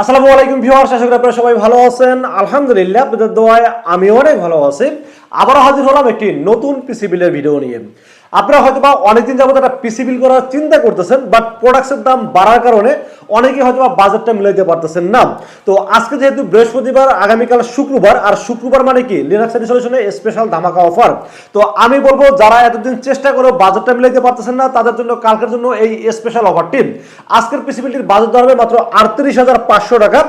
আসসালামু আলাইকুম ভিউয়ার্স, আশা করি আপনারা সবাই ভালো আছেন। আলহামদুলিল্লাহ, আপনাদের দোয়ায় আমি অনেক ভালো আছি। আবারও হাজির হলাম একটি নতুন পিসি বিলের ভিডিও নিয়ে। আপনারা হয়তো বা অনেকদিন যাবত একটা পিসি বিল করার চিন্তা করতেছেন বাট প্রোডাক্টসের দাম বাড়ার কারণে অনেকেই হয়তো বা বাজেটটা মিলাইতে পারতেছেন না। তো আজকে যেহেতু বৃহস্পতিবার, আগামীকাল শুক্রবার, আর শুক্রবার মানে কি? লিনাক্স সলিউশনে স্পেশাল ধামাকা অফার তো আমি বলব, যারা এতদিন চেষ্টা করে বাজেটটা মিলাইতে পারতেছেন না, তাদের জন্য, কালকের জন্য এই স্পেশাল অফারটি আজকের পিসি বিলটির বাজেট ধরবে মাত্র আটত্রিশ হাজার পাঁচশো টাকা।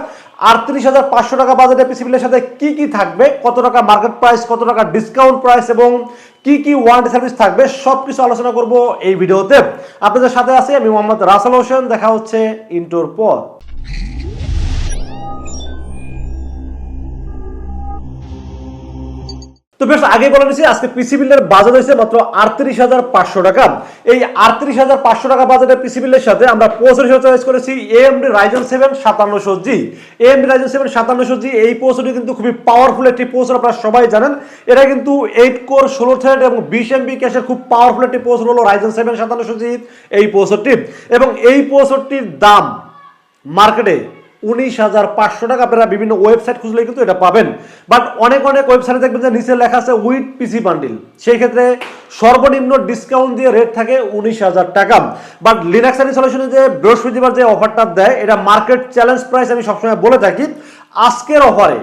আটত্রিশ হাজার পাঁচশো টাকা বাজেটে পিসিবিলের সাথে কি কি থাকবে? কত টাকা মার্কেট প্রাইস কত টাকা ডিসকাউন্ট প্রাইস এবং কি কি ওয়ারেন্টি সার্ভিস থাকবে? সব কিছু আলোচনা করব এই ভিডিওতে। আপনাদের সাথে আছি আমি মোহাম্মদ রাসেল হোসেন। দেখা হচ্ছে ইন্টোর পর। তো বেশ, আগে বলে নিচ্ছি আজকে পিসি বিলের বাজার হয়েছে মাত্র আটত্রিশ হাজার পাঁচশো টাকা। এই আটত্রিশ হাজার পাঁচশো টাকা বাজারে পিসি বিলের সাথে আমরা হিসেবে চয়েস করেছি এএমডি রাইজেন সেভেন সাতান্নশো জি এএমডি রাইজেন সেভেন সাতান্নশো জি এই প্রসেসরটি কিন্তু খুবই পাওয়ারফুল একটি প্রসেসর আপনারা সবাই জানেন। এটা কিন্তু এইট কোর ষোলো থ্রেড এবং বিশ এমবি ক্যাশের খুব পাওয়ারফুল একটি প্রসেসর হলো রাইজেন সেভেন সাতান্নশো জি এই প্রসেসরটি এবং এই প্রসেসরটির দাম মার্কেটে উনিশ হাজার পাঁচশো টাকা আপনারা বিভিন্ন ওয়েবসাইট খুঁজলে কিন্তু এটা পাবেন। বাট অনেক অনেক ওয়েবসাইটে দেখবেন যে নিচে লেখা আছে উইথ পিসি বান্ডিল। সেই ক্ষেত্রে সর্বনিম্ন ডিসকাউন্ট দিয়ে রেট থাকে উনিশ হাজার টাকা। বাট লিনাক্স অ্যান্ড সলিউশনে যে বৃহস্পতিবার যে অফারটা দেয়, এটা মার্কেট চ্যালেঞ্জ প্রাইস আমি সবসময় বলে থাকি। আজকের অফারে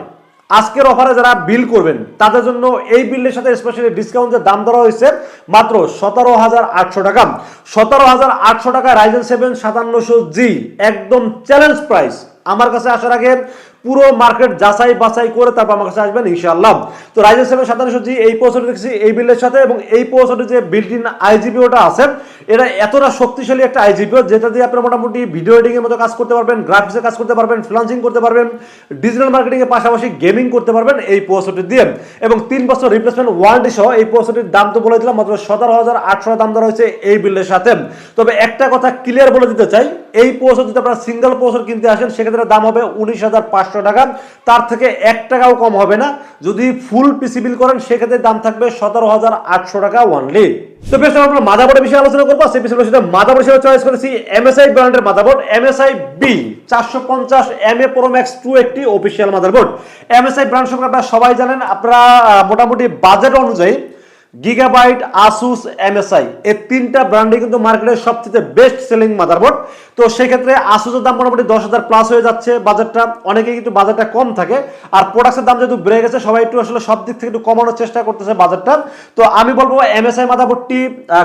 আজকের অফারে যারা বিল করবেন, তাদের জন্য এই বিলের সাথে স্পেশালি ডিসকাউন্টের দাম ধরা হয়েছে মাত্র সতেরো হাজার আটশো টাকা। সতেরো হাজার আটশো টাকা রাইজেন সেভেন সাতান্নশো জি একদম চ্যালেঞ্জ প্রাইস আমার কাছে আসার আগে পুরো মার্কেট যাচাই বাছাই করে তারপর আমার কাছে আসবেন, ইনশাআল্লাহ। তো রাইজেন সেভেন সাতান্নশো জি এই পৌঁছটি দেখছি, এই বিলের সাথে এবং এই পৌঁছটি যে বিল্ট ইন আইজিপিওটা আছে, এটা এতটা শক্তিশালী একটা আইজিপিও যেটা দিয়ে আপনারা মোটামুটি ভিডিও এডিং এর মতো কাজ করতে পারবেন গ্রাফিক্সের কাজ করতে পারবেন ফ্রিলান্সিং করতে পারবেন ডিজিটাল মার্কেটিং এর পাশাপাশি গেমিং করতে পারবেন এই পৌঁছটি দিয়ে। এবং তিন বছর রিপ্লেসমেন্ট ওয়ারেন্টি সহ এই পৌঁছটির দাম তো বলে দিলাম, মাত্র সতেরো হাজার আটশো দাম ধরা হয়েছে এই বিলের সাথে। তবে একটা কথা ক্লিয়ার বলে দিতে চাই, এই পৌঁছ যদি আপনারা সিঙ্গেল পৌঁছর কিনতে আসেন, সেক্ষেত্রে দাম হবে উনিশ হাজার পাঁচশো টাকা, তার থেকে এক টাকাও কম হবে না। যদি ফুল পিসি বিল করেন, সেক্ষেত্রে দাম থাকবে সতেরো হাজার আটশো টাকা ওয়ানলি তো বেশ আমরা মাদাবোর্ডের বিষয়ে আলোচনা করব। সেই বিষয়ে সাথে মাদাবোর্ড হিসেবে চয়েস করেছি এমএসআই ব্র্যান্ডের মাদাবোর্ড এমএসআই বি চারশো পঞ্চাশ M A pro max two একটি অফিসিয়াল মাদারবোর্ড। এমএসআই ব্র্যান্ড সম্পর্কে আপনারা সবাই জানেন, আপনারা মোটামুটি বাজেট অনুযায়ী গিগাবাইট আসুস এমএসআই এই তিনটা ব্র্যান্ডে কিন্তু মার্কেটের সবচেয়ে বেস্ট সেলিং মাদারবোর্ড তো সেক্ষেত্রে আসুসের দাম মোটামুটি দশ হাজার প্লাস হয়ে যাচ্ছে বাজেটটা অনেকেই কিন্তু বাজেটটা কম থাকে। আর প্রোডাক্টের দাম যেহেতু বেড়ে গেছে, সবাই একটু আসলে সব দিক থেকে একটু কমানোর চেষ্টা করতেছে বাজেটটা তো আমি বলব এমএসআই মাদারবোর্ডটি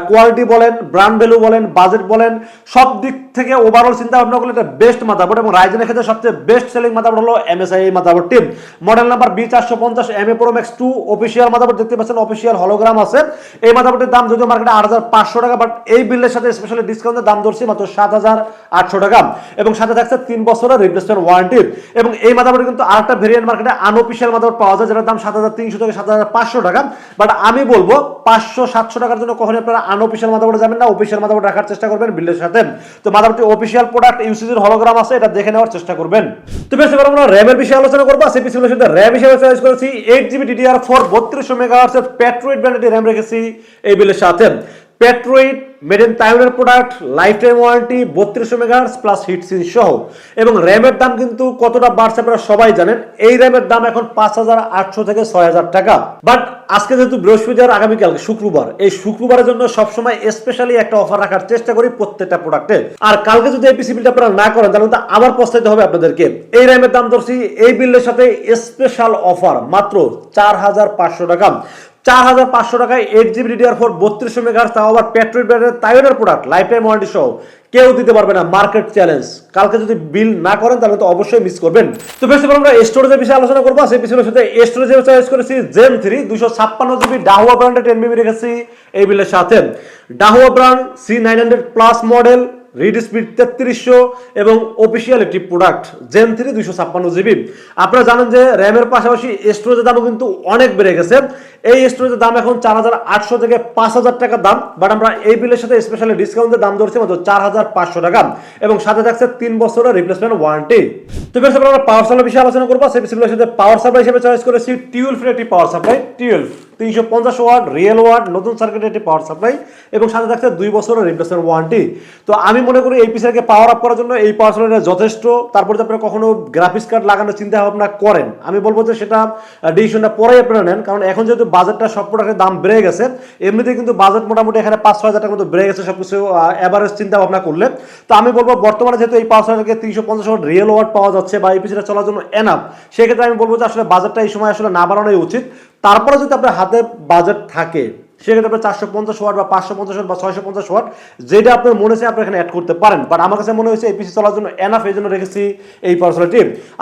কোয়ালিটি বলেন ব্র্যান্ড ভ্যালু বলেন বাজেট বলেন, সব দিক থেকে ওভারঅল চিন্তা ভাবনা করলে এটা বেস্ট মাদারবোর্ড এবং রাইজেনের ক্ষেত্রে সবচেয়ে বেস্ট সেলিং মাদারবোর্ড হলো এমএসআই মাদারবোর্ডটি মডেল নাম্বার বি চারশো পঞ্চাশ M A pro max two official motherboard দেখতে পাচ্ছেন অফিসিয়াল হলোগ্রাম আছে। এই মাদারবোর্ডের দাম যদিও মার্কেটে আট হাজার পাঁচশো টাকা বাট এই বিলের সাথে স্পেশালি ডিসকাউন্টের দাম ধরছি মাত্র সাত হাজার আটশো টাকা। এবং সাথে থাকছে তিন বছরের রিপ্লেসমেন্ট ওয়ারেন্টি এবং এই মাদারবোর্ডে কিন্তু আরেকটা ভেরিয়েন্ট মার্কেটে আনঅফিসিয়াল মাদারবোর্ড পাওয়া যায়, যেটার দাম সাত হাজার তিনশো থেকে সাত হাজার পাঁচশো টাকা। বাট আমি বলব, পাঁচশো সাতশো টাকার জন্য কখনই আপনারা আনঅফিসিয়াল মাদারবোর্ডে যাবেন না অফিসিয়াল মাদারবোর্ড রাখার চেষ্টা করবেন বিলের সাথে। তো মাদারবোর্ডটি অফিসিয়াল প্রোডাক্ট ইউসিজির হলোগ্রাম আছে, এটা দেখে নেওয়ার চেষ্টা করবেন। তো বেশ, এবার আমরা র্যামের বিষয়ে আলোচনা করব। পিসিগুলোর সাথে র্যাম হিসেবে চয়েস করেছি এইট জিবি ডিডিআর ফোর বত্রিশশো মেগাহার্সের প্যাট্রোয়েড ব্র্যান্ডের র্যাম রেখেছি এই বিলের সাথে। প্যাট্রোয়েড মেড ইন তাইওয়ানের প্রোডাক্ট লাইফ টাইম ওয়ারেন্টি বত্রিশশো মেগাহার্স প্লাস হিট সিরিজ সহ। এবং র্যামের দাম কিন্তু কতটা বাড়ছে আপনারা সবাই জানেন। এই র্যামের দাম এখন পাঁচ হাজার আটশো থেকে ছয় হাজার টাকা। বাট আজকে যেহেতু বৃহস্পতিবার, আগামীকাল শুক্রবার, এই শুক্রবারের জন্য সবসময় স্পেশালি একটা অফার রাখার চেষ্টা করি প্রত্যেকটা প্রোডাক্টে আর কালকে যদি এই পিসি বিলটা আপনারা না করেন, তাহলে কিন্তু আবার পস্তাইতে হবে আপনাদেরকে। এই র্যামের দাম ধরছি, এই বিলের সাথে স্পেশাল অফার মাত্র চার হাজার পাঁচশো টাকা। চার হাজার পাঁচশো টাকায় এইট জিবি ডিডিআর ফোর বত্রিশশো মেগাহার্স তাও আবার পেট্রোল ব্র্যান্ডের তাইওয়ানের প্রোডাক্ট লাইফ টাইম ওয়ারেন্টি সহ। কেউ দিতে পারবে না মার্কেট চ্যালেঞ্জ কালকে যদি বিল না করেন, তাহলে তো অবশ্যই মিস করবেন। তো বেশ, এবার আমরা স্টোরেজের বিষয়ে আলোচনা করব। সেই বিষয়ের সাথে স্টোরেজের চয়েস করেছি জেম থ্রি দুশো ছাপ্পান্ন জিবি ডাহুয়া ব্র্যান্ডের টেন বিবি রেখেছি এই বিলের সাথে। Dahua brand C nine hundred plus model read speed তেত্রিশশো এবং অফিসিয়াল একটি প্রোডাক্ট জেন থ্রি দুইশো ছাপ্পান্ন জিবি আপনারা জানেন যে র্যামের পাশাপাশি স্টোরেজের দামও কিন্তু অনেক বেড়ে গেছে। এই স্টোরেজের দাম এখন চার হাজার আটশো থেকে পাঁচ হাজার টাকার দাম বাট আমরা এই বিলের সাথে স্পেশালি ডিসকাউন্টের দাম ধরছি মাত্র চার হাজার পাঁচশো টাকা। এবং সাথে থাকছে তিন বছরের রিপ্লেসমেন্ট ওয়ারেন্টি তো বেশ আমরা পাওয়ার সাপ্লাই বিষয়ে আলোচনা করব। সেই সাথে পাওয়ার সাপ্লাই হিসেবে চয়েস করেছি টিউলফের একটি পাওয়ার সাপ্লাই টিউলফ তিনশো পঞ্চাশ ওয়াট রিয়েল ওয়াট, নতুন সার্কিটের একটি পাওয়ার সাপ্লাই এবং সাথে থাকছে দুই বছরের রিপ্লেসমেন্ট ওয়ারেন্টি তো আমি মনে করি এই পিসিটাকে পাওয়ার আপ করার জন্য এই পাওয়ার সাপ্লাইটা যথেষ্ট। তারপর যদি আপনারা কখনো গ্রাফিক্স কার্ড লাগানোর চিন্তা ভাবনা করেন। আমি বলব যে সেটা ডিসিশনটা পরেই আপনারা নেন। কারণ এখন যেহেতু বাজেটটা সব প্রোডাক্টের দাম বেড়ে গেছে এমনিতে কিন্তু বাজেট মোটামুটি এখানে পাঁচ ছয় হাজার টাকার মতো বেড়ে গেছে সবকিছু অ্যাভারেজ চিন্তা ভাবনা করলে। তো আমি বলব বর্তমানে যেহেতু এই পাওয়ার সাপ্লাইটাকে তিনশো পঞ্চাশ ওয়াট রিয়েল ওয়াট পাওয়া যাচ্ছে বা এই পিসিটা চলার জন্য এনাফ সেক্ষেত্রে আমি বলব যে আসলে বাজারটা এই সময় আসলে না বাড়ানোই উচিত। তারপরে যদি আপনার হাতে বাজেট থাকে, সেক্ষেত্রে আপনার চারশো পঞ্চাশ ওয়াট বা পাঁচশো পঞ্চাশ ওয়াট বা ছয়শো পঞ্চাশ ওয়াট যেটা আপনার মনে হচ্ছে আপনার এখানে অ্যাড করতে পারেন। বাট আমার কাছে মনে হয়েছে এপিসি পিসি চলার জন্য এনাফ এই জন্য রেখেছি এই পাওয়ার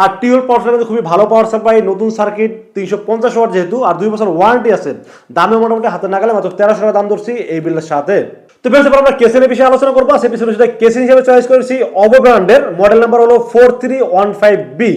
আর টিওর পাওয়ার কিন্তু খুবই ভালো পাওয়ার সাপ্লাই নতুন সার্কিট তিনশো পঞ্চাশ ওয়াট যেহেতু, আর দুই বছর ওয়ারেন্টি আছে। দামে মোটামুটি হাতে না গেলে মাত্র তেরোশো টাকা দাম ধরছি এই বিলের সাথে। তো এবার আমরা কেসেনের বিষয়ে আলোচনা করব। সেই পিছনে সেটা কেসিন হিসেবে চয়েস করেছি অবো মডেল নাম্বার হলো four three one five B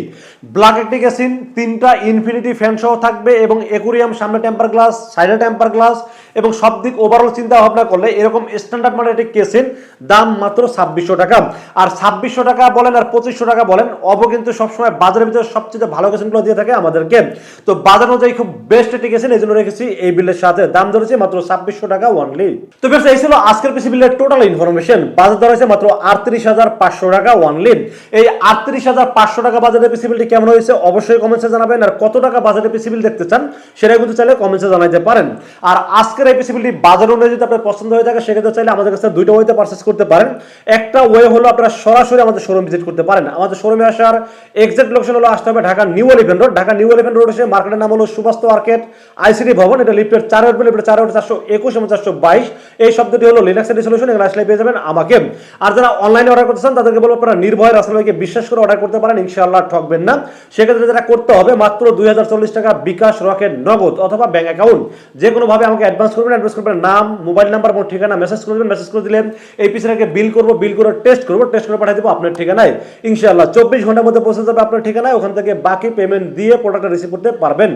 black একটি কেসিন তিনটা ইনফিনিটি ফ্যান সহ থাকবে এবং একুরিয়াম সামনে টেম্পার গ্লাস সাইডে টেম্পার গ্লাস এবং সব দিক ওভারঅল চিন্তা ভাবনা করলে এরকম স্ট্যান্ডার্ড মডেল একটি কেসিন দাম মাত্র ছাব্বিশশো টাকা। আর ছাব্বিশশো টাকা বলেন আর পঁচিশশো টাকা বলেন অবো কিন্তু সবসময় বাজারের ভিতরে সবচেয়ে ভালো কেসিনগুলো দিয়ে থাকে আমাদেরকে। তো বাজার অনুযায়ী খুব বেস্ট একটি কেসিন এই জন্য রেখেছি এই বিলের সাথে। দাম ধরেছি মাত্র ছাব্বিশশো টাকা ওয়ানলি তো বেশ এই ছিল আজকের পিসি বিলের টোটাল ইনফরমেশন বাজার দর হয়েছে মাত্র আটত্রিশ হাজার পাঁচশো টাকা ওয়ানলি এই আটত্রিশ হাজার পাঁচশো টাকা বাজারের পিসি বিলটি কেমন হয়েছে অবশ্যই কমেন্টসে জানাবেন, আর কত টাকা বাজারের পিসি বিল দেখতে চান সেটা কিন্তু চাইলে কমেন্টসে জানাইতে পারেন। আর আজকের এই পিসি বিলটি বাজার অনুযায়ী যদি আপনার পছন্দ হয়ে থাকে, সেক্ষেত্রে চাইলে আমাদের কাছে দুইটা ওয়েতে পারচেস করতে পারেন। একটা ওয়ে হলো আপনারা সরাসরি আমাদের শোরুম ভিজিট করতে পারেন। আমাদের শোরুমে আসার এক্সাক্ট লোকেশন হলো আসতে হবে Dhaka new eleven road Dhaka new eleven road এসে মার্কেটের নাম হলো সুবাস্ত মার্কেট আইসিডি ভবন। এটা লিফটের চার উঠবে লিফটের চার উঠে চারশো একুশ এবং চারশো বাইশ। এই শব্দটি হলো লিনাক্স সলিউশন এখানে আসলে পেয়ে যাবেন আমাকে। আর যারা অনলাইনে অর্ডার করতে চান, তাদেরকে বলব আপনারা নির্ভয় রাসেল ভাইকে বিশ্বাস করে অর্ডার করতে পারেন, ইনশাআল্লাহ ঠকবেন না। সেক্ষেত্রে যেটা করতে হবে, মাত্র দুই হাজার চল্লিশ টাকা বিকাশ রকেট নগদ অথবা ব্যাংক অ্যাকাউন্ট যে কোনো ভাবে আমাকে অ্যাডভান্স করবেন অ্যাডভান্স করবেন নাম মোবাইল নাম্বার এবং ঠিকানা মেসেজ করে দেবেন মেসেজ করে দিলে এই পিছনে বিল করব বিল করে টেস্ট করব টেস্ট করে পাঠিয়ে দেবো আপনার ঠিকানায়। ইনশাআল্লাহ চব্বিশ ঘণ্টার মধ্যে পৌঁছে যাবে আপনার ঠিকানায়, ওখান থেকে বাকি পেমেন্ট দিয়ে প্রোডাক্টটা রিসিভ করতে পারবেন।